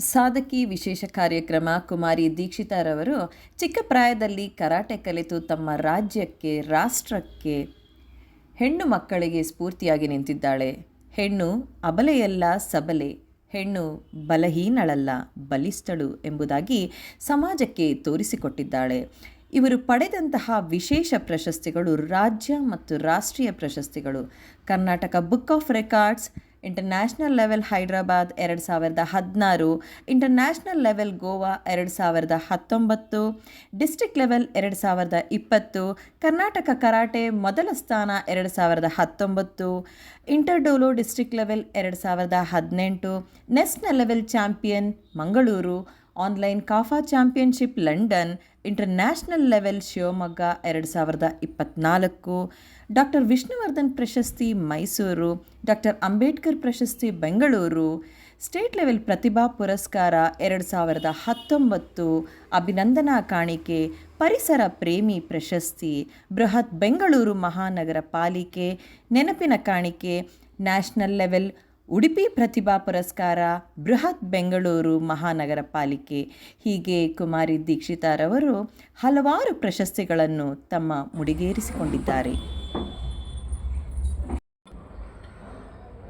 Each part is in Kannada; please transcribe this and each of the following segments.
ಸಾಧಕಿ ವಿಶೇಷ ಕಾರ್ಯಕ್ರಮ ಕುಮಾರಿ ದೀಕ್ಷಿತಾರವರು ಚಿಕ್ಕ ಪ್ರಾಯದಲ್ಲಿ ಕರಾಟೆ ಕಲಿತು ತಮ್ಮ ರಾಜ್ಯಕ್ಕೆ, ರಾಷ್ಟ್ರಕ್ಕೆ ಹೆಣ್ಣು ಮಕ್ಕಳಿಗೆ ಸ್ಫೂರ್ತಿಯಾಗಿ ನಿಂತಿದ್ದಾಳೆ. ಹೆಣ್ಣು ಅಬಲೆಯಲ್ಲ ಸಬಲೆ, ಹೆಣ್ಣು ಬಲಹೀನಳಲ್ಲ ಬಲಿಷ್ಠಳು ಎಂಬುದಾಗಿ ಸಮಾಜಕ್ಕೆ ತೋರಿಸಿಕೊಟ್ಟಿದ್ದಾಳೆ. ಇವರು ಪಡೆದಂತಹ ವಿಶೇಷ ಪ್ರಶಸ್ತಿಗಳು ರಾಜ್ಯ ಮತ್ತು ರಾಷ್ಟ್ರೀಯ ಪ್ರಶಸ್ತಿಗಳು. Karnataka book of records international level Hyderabad ಎರಡು ಸಾವಿರದ ಹದಿನಾರು ಇಂಟರ್ನ್ಯಾಷನಲ್ ಲೆವೆಲ್ ಗೋವಾ ಎರಡು ಸಾವಿರದ ಹತ್ತೊಂಬತ್ತು ಡಿಸ್ಟಿಕ್ ಲೆವೆಲ್ ಎರಡು ಸಾವಿರದ ಇಪ್ಪತ್ತು, ಕರ್ನಾಟಕ ಕರಾಟೆ ಮೊದಲ ಸ್ಥಾನ ಎರಡು ಸಾವಿರದ ಹತ್ತೊಂಬತ್ತು ಇಂಟರ್ಡೋಲೋ ಡಿಸ್ಟಿಕ್ ಲೆವೆಲ್ ಎರಡು ಸಾವಿರದ ಹದಿನೆಂಟು national level champion Mangaluru online ಕಾಫಾ championship London international level Shivamogga ಎರಡು ಸಾವಿರದ ಇಪ್ಪತ್ತ್ನಾಲ್ಕು ಡಾಕ್ಟರ್ ವಿಷ್ಣುವರ್ಧನ್ ಪ್ರಶಸ್ತಿ ಮೈಸೂರು, ಡಾಕ್ಟರ್ ಅಂಬೇಡ್ಕರ್ ಪ್ರಶಸ್ತಿ ಬೆಂಗಳೂರು, ಸ್ಟೇಟ್ ಲೆವೆಲ್ ಪ್ರತಿಭಾ ಪುರಸ್ಕಾರ ಎರಡು ಸಾವಿರದ ಹತ್ತೊಂಬತ್ತು, ಅಭಿನಂದನಾ ಕಾಣಿಕೆ, ಪರಿಸರ ಪ್ರೇಮಿ ಪ್ರಶಸ್ತಿ, ಬೃಹತ್ ಬೆಂಗಳೂರು ಮಹಾನಗರ ಪಾಲಿಕೆ, ನೆನಪಿನ ಕಾಣಿಕೆ, ನ್ಯಾಷನಲ್ ಲೆವೆಲ್ ಉಡುಪಿ ಪ್ರತಿಭಾ ಪುರಸ್ಕಾರ, ಬೃಹತ್ ಬೆಂಗಳೂರು ಮಹಾನಗರ ಪಾಲಿಕೆ. ಹೀಗೆ ಕುಮಾರಿ ದೀಕ್ಷಿತಾರವರು ಹಲವಾರು ಪ್ರಶಸ್ತಿಗಳನ್ನು ತಮ್ಮ ಮುಡಿಗೇರಿಸಿಕೊಂಡಿದ್ದಾರೆ.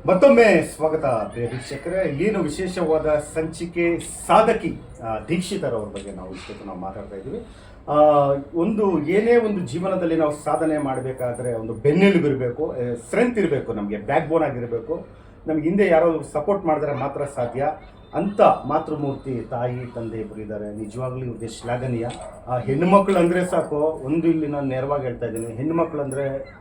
ಮತ್ತೊಮ್ಮೆ ಸ್ವಾಗತ ವೀಕ್ಷಕರೇ. ಇಲ್ಲೇನು ವಿಶೇಷವಾದ ಸಂಚಿಕೆ ಸಾಧಕಿ ದೀಕ್ಷಿತರವ್ರ ಬಗ್ಗೆ ನಾವು ಇಷ್ಟೊತ್ತು ನಾವು ಮಾತಾಡ್ತಾ ಇದ್ದೀವಿ. ಒಂದು ಏನೇ ಒಂದು ಜೀವನದಲ್ಲಿ ನಾವು ಸಾಧನೆ ಮಾಡಬೇಕಾದ್ರೆ ಒಂದು ಬೆನ್ನೆಲುಬಿರಬೇಕು ಸ್ಟ್ರೆಂತ್ ಇರಬೇಕು, ನಮಗೆ ಬ್ಯಾಕ್ ಬೋನ್ ಆಗಿರಬೇಕು. ನಮ್ಗೆ ಹಿಂದೆ ಯಾರೋ ಸಪೋರ್ಟ್ ಮಾಡಿದ್ರೆ ಮಾತ್ರ ಸಾಧ್ಯ. ಅಂತ ಮಾತೃಮೂರ್ತಿ ತಾಯಿ, ತಂದೆ ಇಬ್ಬರು ಇದ್ದಾರೆ. ನಿಜವಾಗ್ಲೂ ಇವ್ರಿಗೆ ಶ್ಲಾಘನೀಯ. ಆ ಹೆಣ್ಣುಮಕ್ಳು ಅಂದರೆ ಸಾಕು. ಒಂದು ಇಲ್ಲಿ ನಾನು ನೇರವಾಗಿ ಹೇಳ್ತಾ ಇದ್ದೀನಿ. ಹೆಣ್ಣುಮಕ್ಳು ಅಂದರೆ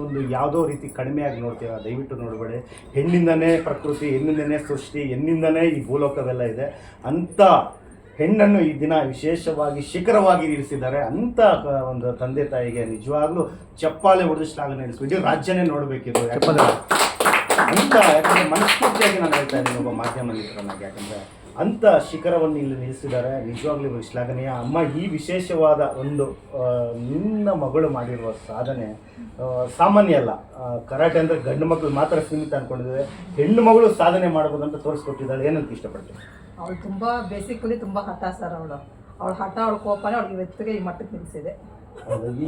ಒಂದು ಯಾವುದೋ ರೀತಿ ಕಡಿಮೆಯಾಗಿ ನೋಡ್ತೀವ ದಯವಿಟ್ಟು ನೋಡಬೇಡಿ. ಹೆಣ್ಣಿಂದನೇ ಪ್ರಕೃತಿ, ಹೆಣ್ಣಿಂದನೇ ಸೃಷ್ಟಿ, ಹೆಣ್ಣಿಂದನೇ ಈ ಭೂಲೋಕವೆಲ್ಲ ಇದೆ. ಅಂಥ ಹೆಣ್ಣನ್ನು ಈ ದಿನ ವಿಶೇಷವಾಗಿ ಶಿಖರವಾಗಿ ಇರಿಸಿದ್ದಾರೆ. ಕ- ಒಂದು ತಂದೆ ತಾಯಿಗೆ ನಿಜವಾಗ್ಲೂ ಚಪ್ಪಾಳೆ ಹೊಡೆದು ಶ್ಲಾಘನೆ ಇಡಿಸ್ಬೇಕು ಇಡೀ ರಾಜ್ಯನೇ ನೋಡಬೇಕಿದ್ರು ಯಾಕಂದ್ರೆ ಅಂತ ಯಾಕಂದ್ರೆ ಮನಸ್ಫೂರ್ತಿಯಾಗಿ ನಾನು ಹೇಳ್ತಾ ಇದ್ದೀನಿ ಒಬ್ಬ ಮಾಧ್ಯಮ ಮಿತ್ರನಾಗಿ ಯಾಕಂದ್ರೆ ಅಂತ ಶಿಖರವನ್ನು ಇಲ್ಲಿ ನಿಲ್ಲಿಸಿದ್ದಾರೆ. ನಿಜವಾಗ್ಲೂ ಶ್ಲಾಘನೀಯ ಅಮ್ಮ ಈ ವಿಶೇಷವಾದ ಒಂದು ನಿನ್ನ ಮಗಳು ಮಾಡಿರುವ ಸಾಧನೆ ಸಾಮಾನ್ಯ ಅಲ್ಲ. ಕರಾಟೆ ಅಂದರೆ ಗಂಡು ಮಕ್ಕಳು ಮಾತ್ರ ಸೀಮಿತ ಅಂದ್ಕೊಂಡಿದ್ದಾರೆ ಹೆಣ್ಣು ಮಗಳು ಸಾಧನೆ ಮಾಡಬಹುದು ಅಂತ ತೋರಿಸ್ಕೊಟ್ಟಿದ್ದಾಳೆ. ಏನಂತ ಇಷ್ಟಪಡ್ತೀನಿ ಅವಳು ತುಂಬಾ ಬೇಸಿಕಲಿ ತುಂಬಾ ಹಠ ಸರ್ ಅವಳು. ಅವಳ ಹಠ, ಅವಳ ಕೋಪನೇ ಅವಳಿಗೆ ಇವತ್ತಿಗೆ ಈ ಮಟ್ಟಕ್ಕೆ ನಿಲ್ಲಿಸಿದೆ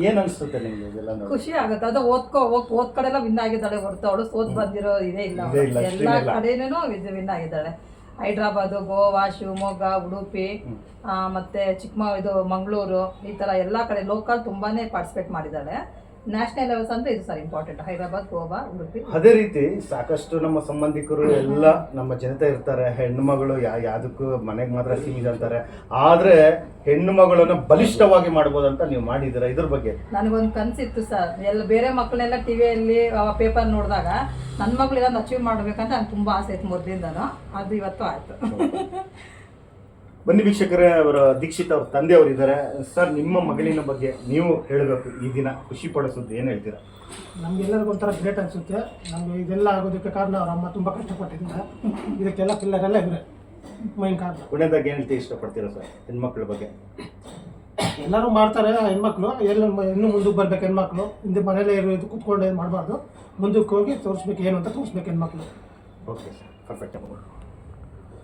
ಏನ್ ಅನ್ಸುತ್ತೆ ನಿಮ್ಗೆ ಇದೆಲ್ಲ ನೋಡಿ? ಖುಷಿ ಆಗುತ್ತೆ. ಅದು ಓದ್ಕೋ ಹೋಗ್ ಓದ್ ಕಡೆ ಎಲ್ಲ ವಿನ್ ಆಗಿದ್ದಾಳೆ ಹೊರತು. ಅವಳು ಸೋತ್ ಬಂದಿರೋ ಇದೇ ಇಲ್ಲ ಇದೇ ಇಲ್ಲ, ಅಷ್ಟೇನಿಲ್ಲ. ಎಲ್ಲ ಕಡೆನೂ ವಿನ್ ಆಗಿದ್ದಾಳೆ. ಹೈದ್ರಾಬಾದ್ ಗೋವಾ ಶಿವಮೊಗ್ಗ ಉಡುಪಿ ಆ, ಮತ್ತೆ ಚಿಕ್ಕಮ ಇದು ಮಂಗಳೂರು ಈ ತರ ಎಲ್ಲಾ ಕಡೆ ಲೋಕಲ್ ತುಂಬಾನೇ ಪಾರ್ಟಿಸಿಪೇಟ್ ಮಾಡಿದ್ದಾಳೆ. ನ್ಯಾಷನಲ್ ಲೆವೆಲ್ಸ್ ಅಂದ್ರೆ ಇದು ಸರ್ ಇಂಪಾರ್ಟೆಂಟ್ ಹೈದರಾಬಾದ್ ಗೋವಾ ಉಡುಪಿ. ಅದೇ ರೀತಿ ಸಾಕಷ್ಟು ನಮ್ಮ ಸಂಬಂಧಿಕರು ಎಲ್ಲ ನಮ್ಮ ಜನತೆ ಇರ್ತಾರೆ. ಹೆಣ್ಣು ಮಗಳು ಯಾ ಯಾವುದಕ್ಕೂ ಮನೆಗೆ ಮಾತ್ರ ಸೀಮಿತ ಅಂತಾರೆ. ಆದ್ರೆ ಹೆಣ್ಣು ಮಗಳನ್ನ ಬಲಿಷ್ಠವಾಗಿ ಮಾಡ್ಬೋದಂತ ಅಂತ ನೀವು ಮಾಡಿದ್ದೀರಾ? ಇದ್ರ ಬಗ್ಗೆ. ನನಗೊಂದು ಕನ್ಸಿತ್ತು ಸರ್. ಎಲ್ಲ ಬೇರೆ ಮಕ್ಕಳನ್ನೆಲ್ಲ ಟಿವಿಯಲ್ಲಿ ಪೇಪರ್ ನೋಡಿದಾಗ ನನ್ನ ಮಗಳು ಇದನ್ನು ಅಚೀವ್ ಮಾಡ್ಬೇಕಂತ ನಂಗೆ ತುಂಬಾ ಆಸೆ ಇತ್ತು ಮೊದಲಿಂದನೂ. ಅದು ಇವತ್ತು ಆಯ್ತು. ಬನ್ನಿ ವೀಕ್ಷಕರೇ ಅವರ ದೀಕ್ಷಿತ್ ಅವ್ರ ತಂದೆ ಅವರು ಇದ್ದಾರೆ ಸರ್ ನಿಮ್ಮ ಮಗಳಿನ ಬಗ್ಗೆ ನೀವು ಹೇಳಬೇಕು. ಈ ದಿನ ಖುಷಿ ಪಡಿಸೋದು ಏನು ಹೇಳ್ತೀರಾ? ನಮಗೆಲ್ಲರಿಗೂ ಒಂಥರ ಗ್ರೇಟ್ ಅನಿಸುತ್ತೆ. ನಮಗೆ ಇದೆಲ್ಲ ಆಗೋದಕ್ಕೆ ಕಾರಣ ಅವ್ರ ಅಮ್ಮ ತುಂಬ ಕಷ್ಟಪಟ್ಟಿದ್ದಾರೆ. ಇದಕ್ಕೆಲ್ಲ ಪಿಲ್ಲರೆಲ್ಲ ಎಲ್ಲ ಇವರೇ. ಮೈನ್ ಕಾರಣ. ಕೊನೆಯದಾಗಿ ಏನು ಹೇಳ್ತೀವಿ ಇಷ್ಟಪಡ್ತೀರಾ ಸರ್ ಹೆಣ್ಮಕ್ಳ ಬಗ್ಗೆ? ಎಲ್ಲರೂ ಮಾಡ್ತಾರೆ ಹೆಣ್ಮಕ್ಳು. ಎಲ್ಲ ಇನ್ನೂ ಮುಂದಕ್ಕೆ ಬರ್ಬೇಕು ಹೆಣ್ಮಕ್ಳು. ಹಿಂದೆ ಮನೇಲೇ ಇರೋದು ಕುತ್ಕೊಂಡು ಏನು ಮಾಡಬಾರ್ದು. ಮುಂದಕ್ಕೆ ಹೋಗಿ ತೋರಿಸ್ಬೇಕು ಏನು ಅಂತ ತೋರಿಸ್ಬೇಕು ಹೆಣ್ಮಕ್ಳು. ಓಕೆ ಸರ್ ಪರ್ಫೆಕ್ಟ್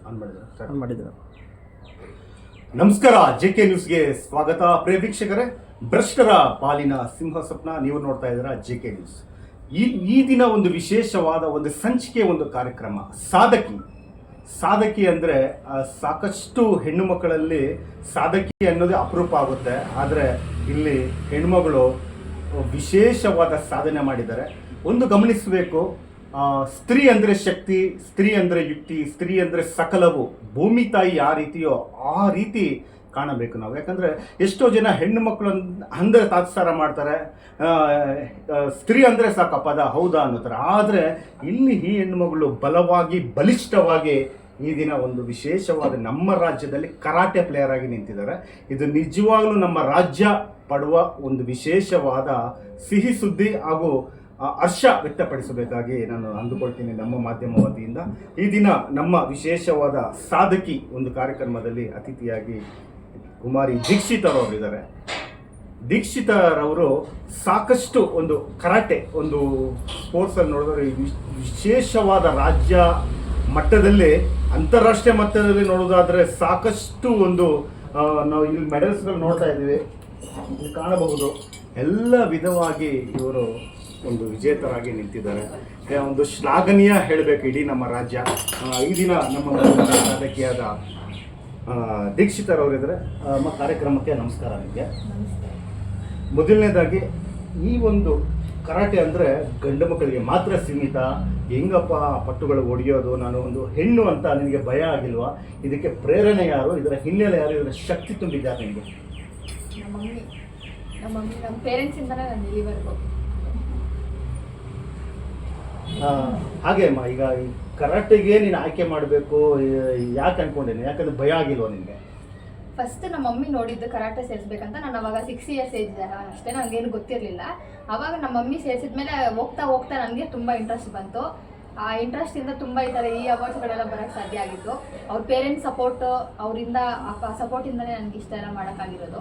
ಆನ್ ಮಾಡಿದ್ರು? ಸರ್ ಮಾಡಿದ್ರು ನಮಸ್ಕಾರ, ಜೆ ಕೆ ನ್ಯೂಸ್ಗೆ ಸ್ವಾಗತ. ಪ್ರಿಯ ವೀಕ್ಷಕರೇ ಭ್ರಷ್ಟರ ಪಾಲಿನ ಸಿಂಹ ಸ್ವಪ್ನ ನೀವು ನೋಡ್ತಾ ಇದ್ದೀರಾ, ಜೆ ಕೆ ನ್ಯೂಸ್. ಈ ಈ ದಿನ ಒಂದು ವಿಶೇಷವಾದ ಒಂದು ಸಂಚಿಕೆ, ಒಂದು ಕಾರ್ಯಕ್ರಮ. ಸಾಧಕಿ. ಸಾಧಕಿ ಅಂದರೆ ಸಾಕಷ್ಟು ಹೆಣ್ಣು ಮಕ್ಕಳಲ್ಲಿ ಸಾಧಕಿ ಅನ್ನೋದೇ ಅಪರೂಪ ಆಗುತ್ತೆ. ಆದರೆ, ಇಲ್ಲಿ ಹೆಣ್ಮಗಳು ವಿಶೇಷವಾದ ಸಾಧನೆ ಮಾಡಿದ್ದಾರೆ. ಒಂದು ಗಮನಿಸಬೇಕು. ಸ್ತ್ರೀ ಅಂದರೆ ಶಕ್ತಿ, ಸ್ತ್ರೀ ಅಂದರೆ ಯುಕ್ತಿ, ಸ್ತ್ರೀ ಅಂದರೆ ಸಕಲವು, ಭೂಮಿ ತಾಯಿ ಆ ರೀತಿಯೋ ಆ ರೀತಿ ಕಾಣಬೇಕು ನಾವು. ಯಾಕಂದರೆ ಎಷ್ಟೋ ಜನ ಹೆಣ್ಣು ಮಕ್ಕಳು ಹಂಗೆ ತಾತ್ಸಾರ ಮಾಡ್ತಾರೆ. ಸ್ತ್ರೀ ಅಂದರೆ ಸಾಕ ಪದ ಹೌದಾ ಅನ್ನೋತಾರೆ ಆದರೆ ಇಲ್ಲಿ ಈ ಹೆಣ್ಣುಮಗಳು ಬಲವಾಗಿ, ಬಲಿಷ್ಠವಾಗಿ ಈ ದಿನ ಒಂದು ವಿಶೇಷವಾದ ನಮ್ಮ ರಾಜ್ಯದಲ್ಲಿ ಕರಾಟೆ ಪ್ಲೇಯರ್ ಆಗಿ ನಿಂತಿದ್ದಾರೆ. ಇದು ನಿಜವಾಗ್ಲೂ ನಮ್ಮ ರಾಜ್ಯ ಪಡುವ ಒಂದು ವಿಶೇಷವಾದ ಸಿಹಿ ಸುದ್ದಿ ಹಾಗೂ ಹರ್ಷ ವ್ಯಕ್ತಪಡಿಸಬೇಕಾಗಿ ನಾನು ಅಂದುಕೊಳ್ತೀನಿ ನಮ್ಮ ಮಾಧ್ಯಮ ವತಿಯಿಂದ. ಈ ದಿನ ನಮ್ಮ ವಿಶೇಷವಾದ ಸಾಧಕಿ ಒಂದು ಕಾರ್ಯಕ್ರಮದಲ್ಲಿ ಅತಿಥಿಯಾಗಿ ಕುಮಾರಿ ದೀಕ್ಷಿತರು ಅವರಿದ್ದಾರೆ. ದೀಕ್ಷಿತರವರು ಸಾಕಷ್ಟು ಒಂದು ಕರಾಟೆ, ಒಂದು ಸ್ಪೋರ್ಟ್ಸಲ್ಲಿ ನೋಡಿದ್ರೆ ವಿಶ್- ವಿಶೇಷವಾದ ರಾಜ್ಯ ಮಟ್ಟದಲ್ಲಿ, ಅಂತಾರಾಷ್ಟ್ರೀಯ ಮಟ್ಟದಲ್ಲಿ ನೋಡೋದಾದರೆ ಸಾಕಷ್ಟು ಒಂದು ನಾವು ಇಲ್ಲಿ ಮೆಡಲ್ಸ್ಗಳು ನೋಡ್ತಾ ಇದ್ದೀವಿ. ಕಾಣಬಹುದು. ಎಲ್ಲ ವಿಧವಾಗಿ ಇವರು ಒಂದು ವಿಜೇತರಾಗಿ ನಿಂತಿದ್ದಾರೆ. ಒಂದು ಶ್ಲಾಘನೀಯ ಹೇಳಬೇಕು ಇಡೀ ನಮ್ಮ ರಾಜ್ಯ. ಈ ದಿನ ನಮ್ಮ ರಾಜಕೀಯದ ದೀಕ್ಷಿತರವರಿದ್ದರೆ ದೀಕ್ಷಿತರ್ ನಮ್ಮ ಕಾರ್ಯಕ್ರಮಕ್ಕೆ ನಮಸ್ಕಾರ ನಿಮಗೆ. ಮೊದಲನೇದಾಗಿ ಈ ಒಂದು ಕರಾಟೆ ಅಂದರೆ ಗಂಡು ಮಕ್ಕಳಿಗೆ ಮಾತ್ರ ಸೀಮಿತ. ಹೆಂಗಪ್ಪ ಪಟ್ಟುಗಳು ಒಡೆಯೋದು? ನಾನು ಒಂದು ಹೆಣ್ಣು ಅಂತ ನಿನಗೆ ಭಯ ಆಗಿಲ್ವಾ? ಇದಕ್ಕೆ ಪ್ರೇರಣೆ ಯಾರು? ಇದರ ಹಿನ್ನೆಲೆ ಯಾರು? ಇದರ ಶಕ್ತಿ ತುಂಬಿದ್ದಾರೆ ನಿಮಗೆ ನಮ್ಮ ಮಮ್ಮಿ ನಮ್ಮ ಪೇರೆಂಟ್ಸಿಂದನೇ ನಾನು ಇಲ್ಲಿವರೆಗೂ. ಹಾಗೆ ಅಮ್ಮ, ಈಗ ಕರಾಟೆಗೆ ನೀನು ಆಯ್ಕೆ ಮಾಡಬೇಕು ಯಾಕೆ ಅನ್ಕೊಂಡೇನೆ? ಯಾಕಂದ್ರೆ ಭಯ ಆಗಿಲ್ವಾ ನಿಮಗೆ ಫಸ್ಟ್ ನಮ್ಮ ಮಮ್ಮಿ ನೋಡಿದ್ದು ಕರಾಟೆ ಸೇರಿಸ್ಬೇಕಂತ ನಾನು ಅವಾಗ ಸಿಕ್ಸ್ ಇಯರ್ಸ್ ಏಜ್ ಅಷ್ಟೇ ನನಗೇನು ಗೊತ್ತಿರಲಿಲ್ಲ. ಅವಾಗ ನಮ್ಮ ಮಮ್ಮಿ ಸೇರಿಸಿದ್ಮೇಲೆ ಹೋಗ್ತಾ ಹೋಗ್ತಾ ನನಗೆ ತುಂಬ ಇಂಟ್ರೆಸ್ಟ್ ಬಂತು. ಆ ಇಂಟ್ರೆಸ್ಟಿಂದ ತುಂಬ ಈ ಥರ ಈ ಅವಾರ್ಡ್ಸ್ಗಳೆಲ್ಲ ಬರೋಕ್ಕೆ ಸಾಧ್ಯ ಆಗಿತ್ತು. ಅವ್ರ ಪೇರೆಂಟ್ಸ್ ಸಪೋರ್ಟ್ ಅವರಿಂದ, ಆ ಸಪೋರ್ಟಿಂದನೇ ನನಗೆ ಇಷ್ಟ ಎಲ್ಲ ಮಾಡೋಕ್ಕಾಗಿರೋದು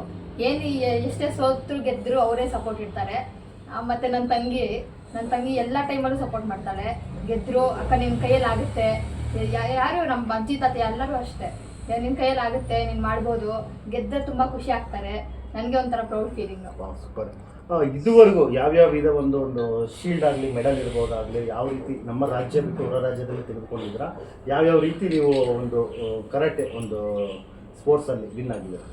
ಏನು ಎಷ್ಟೇ ಸೋತ್ರು ಗೆದ್ದರು ಅವರೇ ಸಪೋರ್ಟ್ ಇರ್ತಾರೆ ಮತ್ತೆ ನನ್ನ ತಂಗಿ ನನ್ನ ತಂಗಿ ಎಲ್ಲ ಟೈಮಲ್ಲೂ ಸಪೋರ್ಟ್ ಮಾಡ್ತಾಳೆ. ಗೆದ್ರು, ಅಕ್ಕ ನಿಮ್ಮ ಕೈಯಲ್ಲಿ ಆಗುತ್ತೆ. ಯಾರು ನಮ್ಮ ಅಜ್ಜಿ, ತಾತ ಎಲ್ಲರೂ ಅಷ್ಟೇ. ನಿನ್ನ ಕೈಯಲ್ಲಿ ಆಗುತ್ತೆ, ನೀನು ಮಾಡ್ಬೋದು. ಗೆದ್ದರೆ ತುಂಬ ಖುಷಿ ಆಗ್ತಾರೆ. ನನಗೆ ಒಂಥರ ಪ್ರೌಡ್ ಫೀಲಿಂಗ್ ಸೂಪರ್ ಇದುವರೆಗೂ ಯಾವ್ಯಾವ ವಿಧ ಒಂದು ಒಂದು ಶೀಲ್ಡ್ ಆಗಲಿ ಮೆಡಲ್ ಇರ್ಬೋದಾಗಲಿ, ಯಾವ ರೀತಿ ನಮ್ಮ ರಾಜ್ಯ ಬಿಟ್ಟು ಹೊರ ರಾಜ್ಯದಲ್ಲಿ ತೆಗೆದುಕೊಂಡಿದ್ರ ಯಾವ್ಯಾವ ರೀತಿ ನೀವು ಒಂದು ಕರೆಕ್ಟ್ ಒಂದು ಸ್ಪೋರ್ಟ್ಸಲ್ಲಿ ವಿನ್ ಆಗಿದ್ದೀರಾ?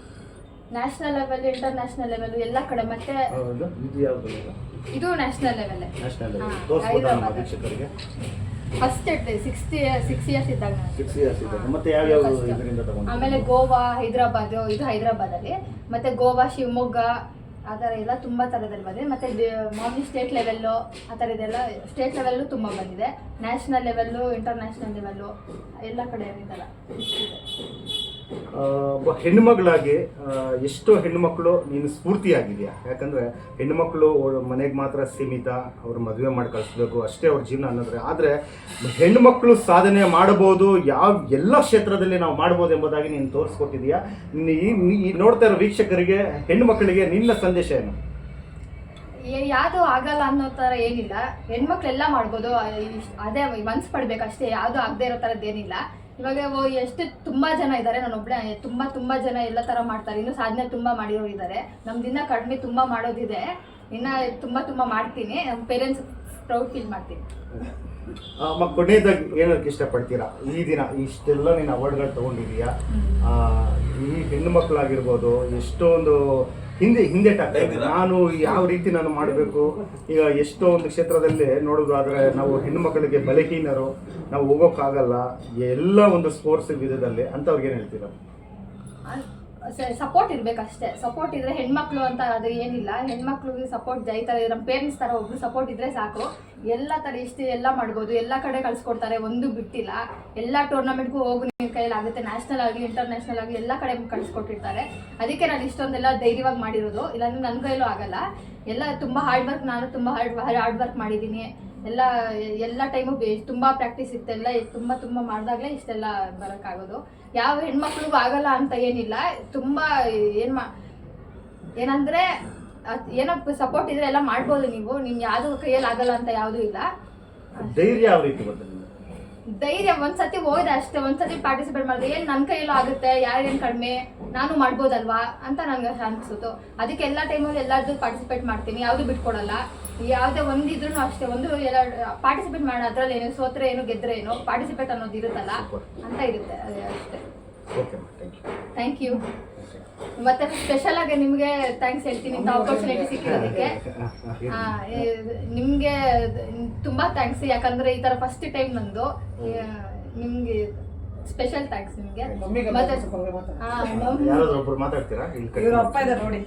ನ್ಯಾಷನಲ್ ಲೆವೆಲ್ ಇಂಟರ್ನ್ಯಾಷನಲ್ ಲೆವೆಲ್ ಎಲ್ಲ ಕಡೆ ಮತ್ತೆ ಹೌದು ಇದು ಯಾವುದು? ಇದು ನ್ಯಾಷನಲ್ ಲೆವೆಲ್ ನ್ಯಾಷನಲ್ ಹಾ, ತೋರಿಸ್ಬೋದಾ ನಮ್ಮ ಹೈದರಾಬಾದ್. ವೀಕ್ಷಕರಿಗೆ. ಫಸ್ಟ್ ಸಿಕ್ಸ್ಟಿ ಸಿಕ್ಸ್ ಇಯರ್ಸ್ ಇದ್ದಾಗ ಸಿಕ್ಸ್ ಇಯರ್ಸ್ ಇದ್ದಾಗ. ಮತ್ತೆ ಯಾವ್ಯಾವ First. ಇದರಿಂದ ತಗೊಂಡು ಆಮೇಲೆ ಗೋವಾ ಹೈದರಾಬಾದ್ ಇದು ಹೈದರಾಬಾದಲ್ಲಿ. ಮತ್ತೆ ಗೋವಾ ಶಿವಮೊಗ್ಗ ಆ ಥರ ಎಲ್ಲ ತುಂಬ ಥರದಲ್ಲಿ ಬಂದಿದೆ. ಮತ್ತೆ ಮಾಮೂಲಿ ಸ್ಟೇಟ್ ಲೆವೆಲ್ಲು ಆ ಇದೆಲ್ಲ ಸ್ಟೇಟ್ ಲೆವೆಲ್ಲು ತುಂಬ ಬಂದಿದೆ. ನ್ಯಾಷನಲ್ ಲೆವೆಲ್ಲು ಇಂಟರ್ನ್ಯಾಷನಲ್ ಲೆವೆಲ್ಲು ಎಲ್ಲ ಕಡೆ ಇದೆಲ್ಲ. ಹೆಣ್ಣುಮಗಳಾಗಿ ಎಷ್ಟೋ ಹೆಣ್ಣುಮಕ್ಕಳು ನೀನು ಸ್ಫೂರ್ತಿಯಾಗಿದೆಯಾ? ಯಾಕಂದ್ರೆ ಹೆಣ್ಣುಮಕ್ಕಳು ಮನೆಗೆ ಮಾತ್ರ ಸೀಮಿತ, ಅವ್ರ ಮದುವೆ ಮಾಡಿ ಕಳಿಸ್ಬೇಕು, ಅಷ್ಟೇ ಅವ್ರ ಜೀವನ ಅನ್ನೋದ್ರೆ. ಆದರೆ ಹೆಣ್ಣುಮಕ್ಕಳು ಸಾಧನೆ ಮಾಡಬಹುದು ಯಾವ ಎಲ್ಲ ಕ್ಷೇತ್ರದಲ್ಲಿ ನಾವು ಮಾಡ್ಬೋದು ಎಂಬುದಾಗಿ ನೀನು ತೋರಿಸ್ಕೊಟ್ಟಿದೀಯಾ? ಈ ನೋಡ್ತಾ ಇರೋ ವೀಕ್ಷಕರಿಗೆ ಹೆಣ್ಣುಮಕ್ಕಳಿಗೆ ನಿನ್ನ ಸಂದೇಶ ಏನು? ಯಾವುದು ಆಗಲ್ಲ ಅನ್ನೋ ಥರ ಏನಿಲ್ಲ. ಹೆಣ್ಮಕ್ಳೆಲ್ಲ ಮಾಡ್ಬೋದು ಅದೇ ಮನ್ಸು ಪಡ್ಬೇಕಷ್ಟೇ, ಯಾವುದು ಆಗದೆ ಇರೋ ಥರದ್ದೇನಿಲ್ಲ ಇವಾಗ ಎಷ್ಟು ತುಂಬಾ ಜನ ಇದ್ದಾರೆ ನಾನು ಒಬ್ಬಳೆ ತುಂಬಾ ತುಂಬಾ ಜನ ಎಲ್ಲ ತರ ಮಾಡ್ತಾರೆ. ಇನ್ನು ಸಾಧನೆ ತುಂಬಾ ಮಾಡಿರೋರು ಇದ್ದಾರೆ ನಮ್ದಿನ್ನ ಕಡಿಮೆ ತುಂಬಾ ಮಾಡೋದಿದೆ. ಇನ್ನ ತುಂಬಾ ತುಂಬಾ ಮಾಡ್ತೀನಿ. ನಮ್ಮ ಪೇರೆಂಟ್ಸ್ ಪ್ರೌಡ್ ಫೀಲ್ ಮಾಡ್ತೀನಿ. ಅಮ್ಮ ಕೊನೆಯದಾಗಿ ಇಷ್ಟಪಡ್ತೀರಾ? ಈ ದಿನ ಇಷ್ಟೆಲ್ಲ ನೀನು ಅವಾರ್ಡ್ಗಳು ತಗೊಂಡಿದೀಯಾ? ಈ ಹೆಣ್ಣು ಮಕ್ಕಳಾಗಿರ್ಬೋದು ಎಷ್ಟೊಂದು ಹಿಂದೆ ಹಿಂದೆ ನಾನು ಯಾವ ರೀತಿ ನಾನು ಮಾಡಬೇಕು? ಈಗ ಎಷ್ಟೋ ಒಂದು ಕ್ಷೇತ್ರದಲ್ಲಿ ನೋಡೋದಾದ್ರೆ ನಾವು ಹೆಣ್ಣು ಮಕ್ಕಳಿಗೆ ಬಲಹೀನರು ನಾವು ಹೋಗೋಕ್ಕಾಗಲ್ಲ ಎಲ್ಲ ಒಂದು ಸ್ಪೋರ್ಟ್ಸ್ ವಿಧದಲ್ಲಿ ಅಂಥವ್ರಿಗೆ ಏನು ಹೇಳ್ತೀರಾ? ಸಪೋರ್ಟ್ ಇರಬೇಕಷ್ಟೇ. ಸಪೋರ್ಟ್ ಇದ್ರೆ ಹೆಣ್ಮಕ್ಳು ಅಂತ ಅದು ಏನಿಲ್ಲ. ಹೆಣ್ಮಕ್ಳಿಗೆ ಸಪೋರ್ಟ್ ಈ ಥರ ನಮ್ಮ ಪೇರೆಂಟ್ಸ್ ಥರ ಒಬ್ರು ಸಪೋರ್ಟ್ ಇದ್ರೆ ಸಾಕು. ಎಲ್ಲ ಥರ ಇಷ್ಟು ಎಲ್ಲ ಮಾಡ್ಬೋದು. ಎಲ್ಲ ಕಡೆ ಕಳ್ಸಿಕೊಡ್ತಾರೆ. ಒಂದು ಬಿಟ್ಟಿಲ್ಲ. ಎಲ್ಲ ಟೂರ್ನಮೆಂಟ್ಗೂ ಹೋಗಿ ನಿಮ್ಮ ಕೈಯಲ್ಲಿ ಆಗುತ್ತೆ. ನ್ಯಾಷನಲ್ ಆಗಲಿ ಇಂಟರ್ನ್ಯಾಷನಲ್ ಆಗಲಿ ಎಲ್ಲ ಕಡೆ ಕಳ್ಸಿಕೊಟ್ಟಿರ್ತಾರೆ. ಅದಕ್ಕೆ ನಾನು ಇಷ್ಟೊಂದೆಲ್ಲ ಧೈರ್ಯವಾಗಿ ಮಾಡಿರೋದು. ಇಲ್ಲಾಂದ್ರೆ ನನ್ನ ಕೈಲೂ ಆಗಲ್ಲ. ಎಲ್ಲ ತುಂಬ ಹಾರ್ಡ್ ವರ್ಕ್ ನಾನು ತುಂಬ ಹಾರ್ಡ್ ಹಾರ್ಡ್ ವರ್ಕ್ ಮಾಡಿದ್ದೀನಿ. ಎಲ್ಲ ಎಲ್ಲ ಟೈಮು ತುಂಬ ಪ್ರಾಕ್ಟೀಸ್ ಇತ್ತೆಲ್ಲ ತುಂಬ ತುಂಬ ಮಾಡಿದಾಗಲೇ ಇಷ್ಟೆಲ್ಲ ಬರೋಕ್ಕಾಗೋದು. ಯಾವ ಹೆಣ್ಮಕ್ಳಿಗೂ ಆಗಲ್ಲ ಅಂತ ಏನಿಲ್ಲ. ತುಂಬ, ಏನು ಮಾ, ಏನಂದರೆ ಏನೋ ಸಪೋರ್ಟ್ ಇದ್ರೆ ಎಲ್ಲ ಮಾಡ್ಬೋದು ನೀವು. ನಿಮ್ಗೆ ಯಾವುದು ಕೈಯಲ್ಲಿ ಆಗಲ್ಲ ಅಂತ ಯಾವುದೂ ಇಲ್ಲ. ಧೈರ್ಯ ಯಾವ ರೀತಿ? ಧೈರ್ಯ ಒಂದ್ಸತಿ ಹೋಗಿದೆ ಅಷ್ಟೇ ಒಂದ್ಸತಿ ಪಾರ್ಟಿಸಿಪೇಟ್ ಮಾಡಿದೆ ಏನು ನನ್ನ ಕೈಯಲ್ಲೂ ಆಗುತ್ತೆ ಯಾರೇನು ಕಡಿಮೆ ನಾನು ಮಾಡ್ಬೋದಲ್ವಾ ಅಂತ ನನಗೆ ಅನ್ಸುತ್ತೆ. ಅದಕ್ಕೆ ಎಲ್ಲ ಟೈಮಲ್ಲಿ ಎಲ್ಲಾದ್ರೂ ಪಾರ್ಟಿಸಿಪೇಟ್ ಮಾಡ್ತೀನಿ ಯಾವುದು ಬಿಟ್ಕೊಡಲ್ಲ. ಯಾವುದೇ ಒಂದಿದ್ರು ಅಷ್ಟೇ ಒಂದು ಎಲ್ಲ ಪಾರ್ಟಿಸಿಪೇಟ್ ಮಾಡೋ ಅದ್ರಲ್ಲಿ ಏನು ಸೋತ್ರೆ ಏನು ಗೆದ್ರೆ ಏನು ಪಾರ್ಟಿಸಿಪೇಟ್ ಅನ್ನೋದು ಇರುತ್ತಲ್ಲ ಅಂತ ಇರುತ್ತೆ ಅದೇ ಅಷ್ಟೇ. ಥ್ಯಾಂಕ್ ಯು ಮತ್ತೆ ಸ್ಪೆಷಲ್ ಆಗಿ ನಿಮಗೆ ಥ್ಯಾಂಕ್ಸ್ ಹೇಳ್ತೀನಿ ಇಂಥ ಆಪರ್ಚುನಿಟಿ ಸಿಕ್ಕಿರೋದಕ್ಕೆ. ನಿಮ್ಗೆ ತುಂಬಾ ಥ್ಯಾಂಕ್ಸ್ ಯಾಕಂದ್ರೆ ಈ ತರ ಫಸ್ಟ್ ಟೈಮ್ ನಂದು. ನಿಮ್ಗೆ ಸ್ಪೆಷಲ್ ಥ್ಯಾಂಕ್ಸ್ ನಿಮ್ಗೆ. ಮತ್ತೆ ಮಾತಾಡ್ತೀರಾ? ಇಲ್ಲಿ ಕಡೆ. ಇವ್ರ ಅಪ್ಪ ಇದ್ದಾರೆ ನೋಡಿ.